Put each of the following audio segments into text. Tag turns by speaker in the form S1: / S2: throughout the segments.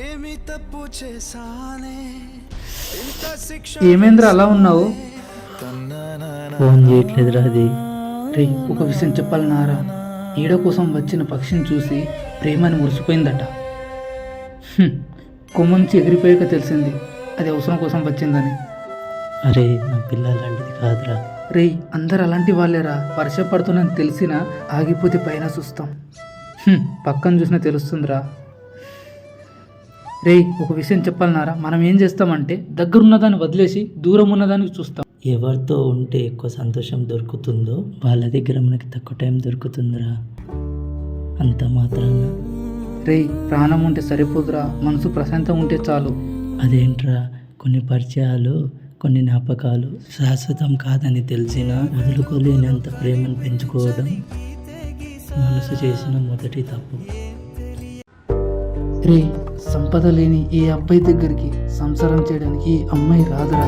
S1: ఏమి తప్పు చేశానే? ఇంత శిక్ష
S2: ఏమేంద్ర అలా ఉన్నావు?
S3: ఫోన్ చేయట్లేదురా అది.
S2: రే ఒక విషయం చెప్పాలన్నారా ఈడ కోసం వచ్చిన పక్షిని చూసి ప్రేమని మురిసిపోయిందట. కొమ్మంచి ఎగిరిపోయాక తెలిసింది అది అవసరం కోసం వచ్చిందని.
S3: అరే నా పిల్ల లాంటిది కాదురా.
S2: రే అందరు అలాంటి వాళ్ళేరా. వర్ష పడుతుందని తెలిసినా ఆగిపోతే పైన చూస్తాం. పక్కన చూసినా తెలుస్తుందిరా. రే ఒక విషయం చెప్పాలన్నారా? మనం ఏం చేస్తామంటే దగ్గరున్నదాన్ని వదిలేసి దూరం ఉన్నదానికి చూస్తాం.
S3: ఎవరితో ఉంటే ఎక్కువ సంతోషం దొరుకుతుందో వాళ్ళ దగ్గర మనకి తక్కువ టైం దొరుకుతుందిరా. అంత మాత్రాన.
S2: రే ప్రాణం ఉంటే సరిపోదురా మనసు ప్రశాంతం ఉంటే చాలు.
S3: అదేంట్రా? కొన్ని పరిచయాలు కొన్ని జ్ఞాపకాలు శాశ్వతం కాదని తెలిసినా వదులుకోలేనంత ప్రేమను పెంచుకోవడం మనసు చేసిన మొదటి తప్పు.
S2: రే సంపద లేని ఏ అబ్బాయి దగ్గరికి సంసారం చేయడానికి ఈ అమ్మాయి రాదురా.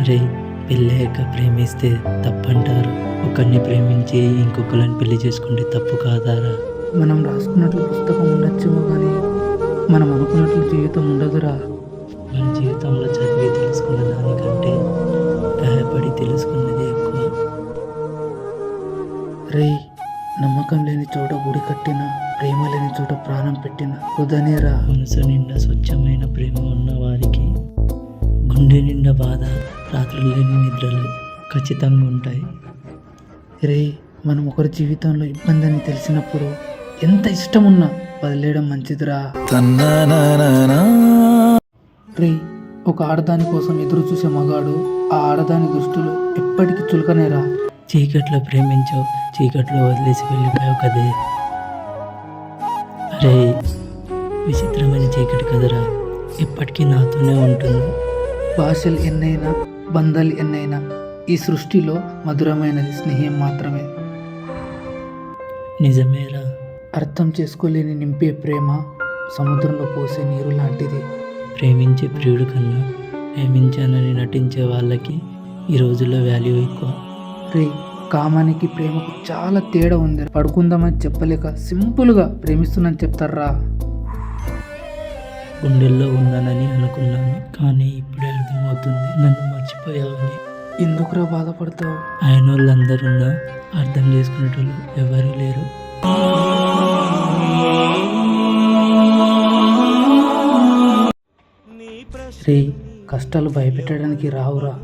S3: అరే పెళ్ళాక ప్రేమిస్తే తప్పంటారు. ఒకరిని ప్రేమించి ఇంకొకరిని పెళ్ళి చేసుకుంటే తప్పు కాదారా?
S2: మనం రాసుకున్నట్లు పుస్తకం ఉండొచ్చేమో కానీ మనం అనుకున్నట్లు జీవితం ఉండదురా.
S3: మన జీవితంలో చదివి తెలుసుకున్న దానికంటే గాయపడి తెలుసుకున్నది ఎక్కువ.
S2: రే నమ్మకం లేని చోట గుడి కట్టిన ప్రేమ లేని చోట ప్రాణం పెట్టిన హృదయనేరా
S3: మనసు నిండా స్వచ్ఛమైన ప్రేమ ఉన్న వారికి గుండె నిండా బాధ రాత్రులు లేని నిద్రలు ఖచ్చితంగా ఉంటాయి.
S2: రే మనం ఒకరి జీవితంలో ఇబ్బంది అని తెలిసినప్పుడు ఎంత ఇష్టం ఉన్నా వదిలేయడం మంచిదిరా. రే ఒక ఆడదాని కోసం ఎదురు చూసే మగాడు ఆ ఆడదాని దృష్టిలో ఎప్పటికీ చులకనేరా.
S3: చీకట్లో ప్రేమించావు చీకట్లో వదిలేసి వెళ్ళిపోయావు కదే. అరే విచిత్రమైన చీకటి కదరా. ఎప్పటికీ నాతోనే ఉంటుంది.
S2: భాషలు ఎన్నైనా బంధాలు ఎన్నైనా ఈ సృష్టిలో మధురమైనది స్నేహం మాత్రమే.
S3: నిజమేరా.
S2: అర్థం చేసుకోలేని నింపే ప్రేమ సముద్రంలో పోసే నీరు లాంటిది.
S3: ప్రేమించే ప్రియుడు కన్నా ప్రేమించానని నటించే వాళ్ళకి ఈ రోజుల్లో వాల్యూ ఎక్కువ.
S2: రే కామానికి ప్రేమకు చాలా తేడా ఉంది. పడుకుందామని చెప్పలేక సింపుల్గా ప్రేమిస్తున్నాను చెప్తారా
S3: గుండెల్లో ఉన్నానని అనుకున్నాను కానీ ఇప్పుడే అర్థమవుతుంది. నన్ను మర్చిపోయావని.
S2: ఎందుకురా బాధపడతావు?
S3: ఆయన వాళ్ళందరున్నా అర్థం చేసుకునేటోళ్ళు ఎవరూ లేరు.
S2: రే కష్టాలు భయపెట్టడానికి రావురా.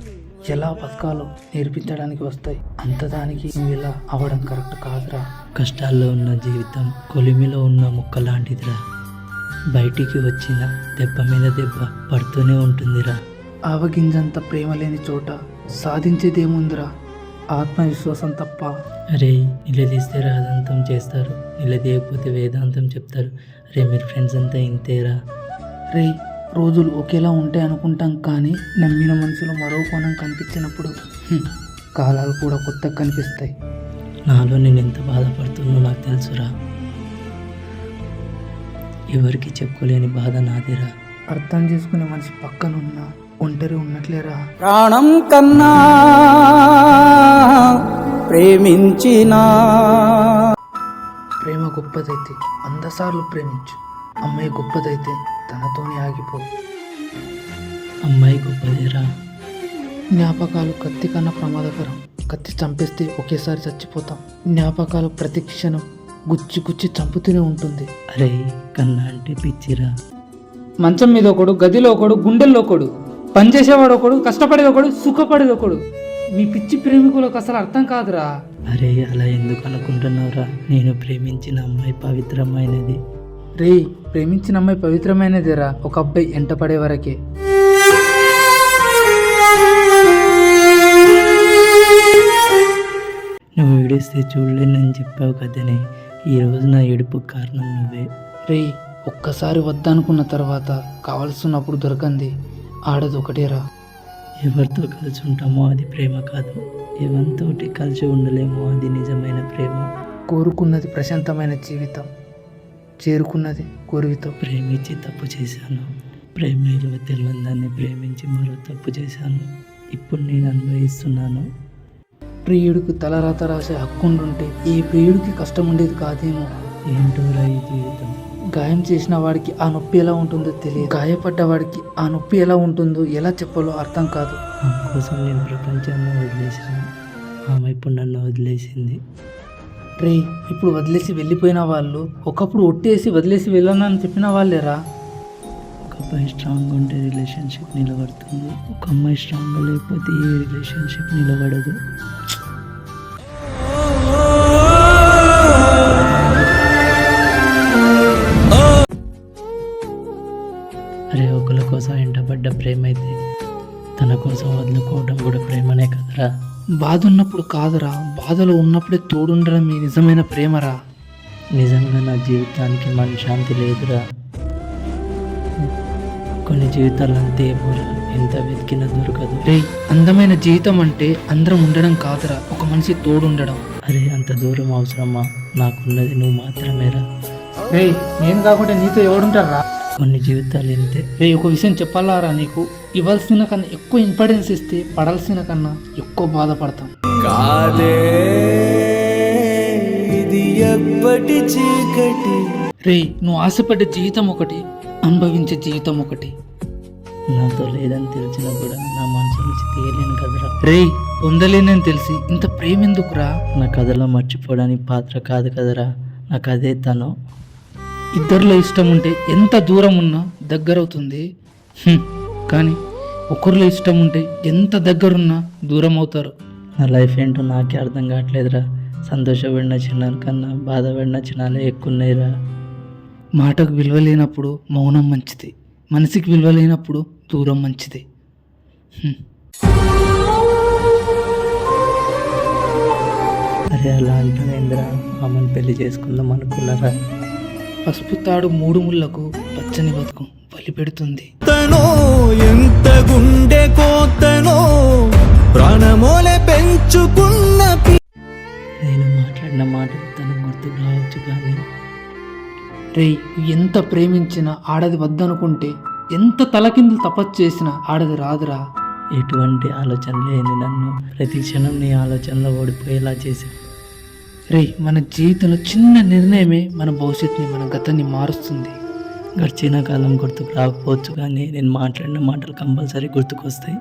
S2: ఎలా బతకాలో నేర్పించడానికి వస్తాయి? అంత దానికి నువ్వు ఇలా అవ్వడం కరెక్ట్ కాదురా.
S3: కష్టాల్లో ఉన్న జీవితం కొలిమిలో ఉన్న ముక్క లాంటిదిరా. బయటికి వచ్చిన దెబ్బ మీద దెబ్బ పడుతూనే ఉంటుందిరా.
S2: ఆవగింజంత ప్రేమ లేని చోట సాధించేదేముందిరా? ఆత్మవిశ్వాసం తప్ప.
S3: అరే నిలదీస్తే రాదంతం చేస్తారు. నిలదీయకపోతే వేదాంతం చెప్తారు. అరే మీరు ఫ్రెండ్స్ అంతా ఇంతేరా?
S2: రే రోజులు ఒకేలా ఉంటాయి అనుకుంటాం కానీ నమ్మిన మనుషులు మరో కోణం కనిపించినప్పుడు కాలాలు కూడా కొత్తగా కనిపిస్తాయి.
S3: నాలో నేను ఎంత బాధపడుతున్నో నాకు తెలుసురా. ఎవరికి చెప్పుకోలేని బాధ నాదిరా.
S2: అర్థం చేసుకునే మనిషి పక్కనున్న ఒంటరి ఉన్నట్లేరా?
S4: ప్రాణం కన్నా ప్రేమించిన.
S2: ప్రేమ గొప్పదైతే వంద సార్లు ప్రేమించు. అమ్మాయి గొప్పదైతే తనతోనే ఆగిపో
S3: అమ్మాయి గొప్పదేరా
S2: జ్ఞాపకాలు కత్తి కన్నా ప్రమాదకరం. కత్తి చంపేస్తే ఒకేసారి చచ్చిపోతాం. జ్ఞాపకాలు ప్రతి క్షణం గుచ్చి గుచ్చి చంపుతూనే ఉంటుంది.
S3: అరే కన్నా అంటే పిచ్చిరా.
S2: మంచం మీద ఒకడు గదిలో ఒకడు గుండెల్లో ఒకడు పనిచేసేవాడు ఒకడు కష్టపడేది ఒకడు సుఖపడేది ఒకడు. మీ పిచ్చి ప్రేమికులకు అసలు అర్థం కాదురా.
S3: అరే అలా ఎందుకు అనుకుంటున్నావురా? నేను ప్రేమించిన అమ్మాయి పవిత్రమైనది.
S2: రే ప్రేమించిన అమ్మాయి పవిత్రమైనదిరా ఒక అబ్బాయి ఎంట పడే వరకే.
S3: నువ్వు ఏడిస్తే చూడలేనని చెప్పావు కదనే ఈరోజు నా ఏడుపు కారణం నువ్వే.
S2: రే ఒక్కసారి వద్దనుకున్న తర్వాత కావలసినప్పుడు దొరకంది ఆడది ఒకటేరా.
S3: ఎవరితో కలిసి ఉంటామో అది ప్రేమ కాదు ఎవరితోటి కలిసి ఉండలేమో అది నిజమైన ప్రేమ.
S2: కోరుకున్నది ప్రశాంతమైన జీవితం. చేరుకున్నది కోరికతో
S3: ప్రేమించి తప్పు చేశాను. ప్రేమ విలువ తెలియని దాన్ని ప్రేమించి మరో తప్పు చేశాను. ఇప్పుడు నేను అనుభవిస్తున్నాను
S2: ప్రియుడికి తలరాత రాసే హక్కుండుంటే ఏ ప్రియుడికి కష్టం ఉండేది కాదేమో
S3: ఏంటోరా ఈ జీవితం.
S2: గాయం చేసిన వాడికి ఆ నొప్పి ఎలా ఉంటుందో తెలియదు. గాయపడ్డ వాడికి ఆ నొప్పి ఎలా ఉంటుందో ఎలా చెప్పాలో అర్థం కాదు.
S3: కోసం నేను ప్రపంచాన్ని వదిలేశాను. ఆమె ఇప్పుడు నన్ను వదిలేసింది.
S2: రే ఇప్పుడు వదిలేసి వెళ్ళిపోయిన వాళ్ళు ఒకప్పుడు ఒట్టేసి వదిలేసి వెళ్ళను అని చెప్పిన వాళ్ళేరా.
S3: ఒక అబ్బాయి స్ట్రాంగ్ ఉంటే రిలేషన్షిప్ నిలబడుతుంది. ఒక అమ్మాయి స్ట్రాంగ్గా లేకపోతే ఏ రిలేషన్షిప్ నిలబడదు. అరే ఒకరి కోసం ఎంటబడ్డ ప్రేమ అయితే తన కోసం వదులుకోవడం కూడా ప్రేమనే కదరా.
S2: బాధ ఉన్నప్పుడు కాదురా. బాధలో ఉన్నప్పుడే తోడుండడం మీ నిజమైన ప్రేమరా?
S3: నిజంగా నా జీవితానికి మనశ్శాంతి లేదురా. కొన్ని జీవితాలు అంతే పోరా. ఎంత వెతికినా దొరకదు.
S2: రే అందమైన జీవితం అంటే అందరం ఉండడం కాదురా. ఒక మనిషి తోడుండడం.
S3: అరే అంత దూరం అవసరమా? నాకున్నది నువ్వు మాత్రమేరా.
S2: రే నేను కాకుండా నీతో ఎవడుంటారా
S3: కొన్ని జీవితాలు ఇంతే.
S2: రే ఒక విషయం చెప్పాలారా నీకు? ఇవ్వాల్సిన కన్నా ఎక్కువ ఇంపార్టెన్స్ ఇస్తే పడాల్సిన కన్నా ఎక్కువ బాధపడతాం.
S1: కాదే ఇది ఎప్పటి చీకటి?
S2: రే నువ్వు ఆశపడ్డ జీవితం ఒకటి అనుభవించే జీవితం ఒకటి.
S3: నాతో లేదని తెలిసినా కూడా నా మనసు నుంచి తీయలేను కదరా
S2: రే పొందలేనని తెలిసి ఇంత ప్రేమ ఎందుకురా
S3: నా కథలో మర్చిపోవడానికి పాత్ర కాదు కదరా. నాకు అదే తను.
S2: ఇద్దరిలో ఇష్టం ఉంటే ఎంత దూరం ఉన్నా దగ్గరవుతుంది. కానీ ఒకరిలో ఇష్టం ఉంటే ఎంత దగ్గరున్నా దూరం అవుతారు
S3: నా లైఫ్ ఏంటో నాకే అర్థం కావట్లేదురా. సంతోషపడిన చిన్నాల కన్నా బాధపడిన చిన్నాలే ఎక్కువ ఉన్నాయిరా
S2: మాటకు విలువ లేనప్పుడు మౌనం మంచిది. మనసుకి విలువ లేనప్పుడు దూరం మంచిది.
S3: అరే అలా అంటావేంద్రా అమ్మని పెళ్ళి చేసుకుందాం అనుకున్నారా?
S2: పసుపు తాడు మూడు ముళ్ళకు పచ్చని బతుకు బలి పెడుతుంది.
S1: తనో ఎంత గుండె కోతనో ప్రాణమోలే పెంచుకున్న
S3: నేను మాట్లాడిన మాటలు తనకు గుర్తుకు రావచ్చు కానీ
S2: రే ఎంత ప్రేమించినా ఆడది వద్దనుకుంటే ఎంత తలకిందు తపస్సు చేసినా ఆడది రాదురా.
S3: ఎటువంటి ఆలోచన లేని నన్ను ప్రతి క్షణం నీ ఆలోచనలో ఓడిపోయేలా చేశాను
S2: రే మన జీవితంలో చిన్న నిర్ణయమే మన భవిష్యత్తుని మన గతాన్ని మారుస్తుంది.
S3: గడిచిన కాలం గుర్తుకు రాకపోవచ్చు కానీ నేను మాట్లాడిన మాటలు కంపల్సరీ గుర్తుకొస్తాయి.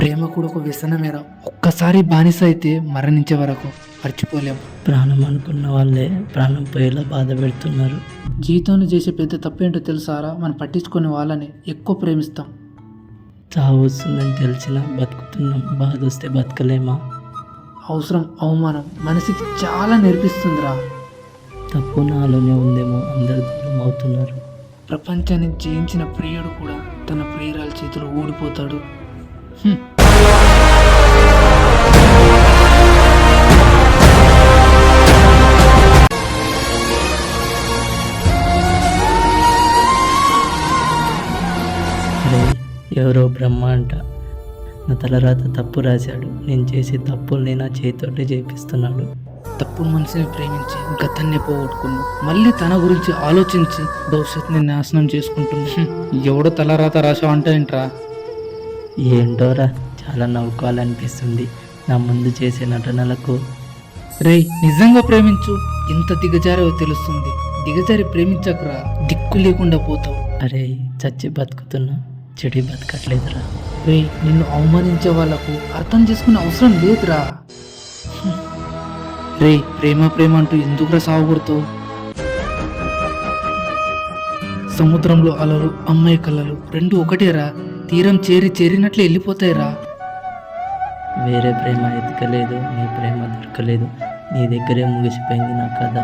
S2: ప్రేమ కూడా ఒక వ్యసనమేరా. ఒక్కసారి బానిస అయితే మరణించే వరకు మర్చిపోలేం.
S3: ప్రాణం అనుకున్న వాళ్ళే ప్రాణం పోయేలా బాధ పెడుతున్నారు.
S2: జీవితంలో చేసే పెద్ద తప్పేంటో తెలుసారా మనం పట్టించుకునే వాళ్ళని ఎక్కువ ప్రేమిస్తాం.
S3: చావు వస్తుందని తెలిసినా బతుకుతున్నాం. బాధ వస్తే బతకలేమా?
S2: అవసరం అవమానం. మనసుకి చాలా నేర్పిస్తుందిరా.
S3: తప్పు నాలోనే ఉందేమో అందరు దూరం అవుతున్నారు.
S2: ప్రపంచాన్ని జయించిన ప్రియుడు కూడా తన ప్రియురాల చేతిలో ఓడిపోతాడు
S3: ఎవరో బ్రహ్మ అంట నా తలరాత తప్పు రాశాడు. నేను చేసే తప్పుల్ని నా చేతితోటే చేపిస్తున్నాడు.
S2: తప్పుడు మనిషిని ప్రేమించి గతాన్ని పోగొట్టుకున్నాం మళ్ళీ తన గురించి ఆలోచించి భవిష్యత్తుని నాశనం చేసుకుంటున్నా హ్మ్. ఎవడో తలరాత రాసావు అంటే ఏంట్రా?
S3: ఏంటోరా చాలా నవ్వుకోవాలనిపిస్తుంది. నా ముందు చేసే నటనలకు.
S2: రేయ్ నిజంగా ప్రేమించు. ఎంత దిగజారో తెలుస్తుంది. దిగజారి ప్రేమించకరా. దిక్కు లేకుండా పోతావు.
S3: అరే చచ్చి బతుకుతున్నా. చెడి బతకట్లేదురా.
S2: రే నిన్ను అవమానించే వాళ్ళకు అర్థం చేసుకునే అవసరం లేదురా. రే ప్రేమ ప్రేమ అంటూ ఎందుకురా సాగుడుతావు సముద్రంలో అలలు అమ్మాయి కలలు రెండు ఒకటేరా. తీరం చేరి చేరినట్లే వెళ్ళిపోతాయిరా.
S3: వేరే ప్రేమ ఎతకలేదు నీ ప్రేమ దొరకలేదు. నీ దగ్గరే ముగిసిపోయింది నా కథ.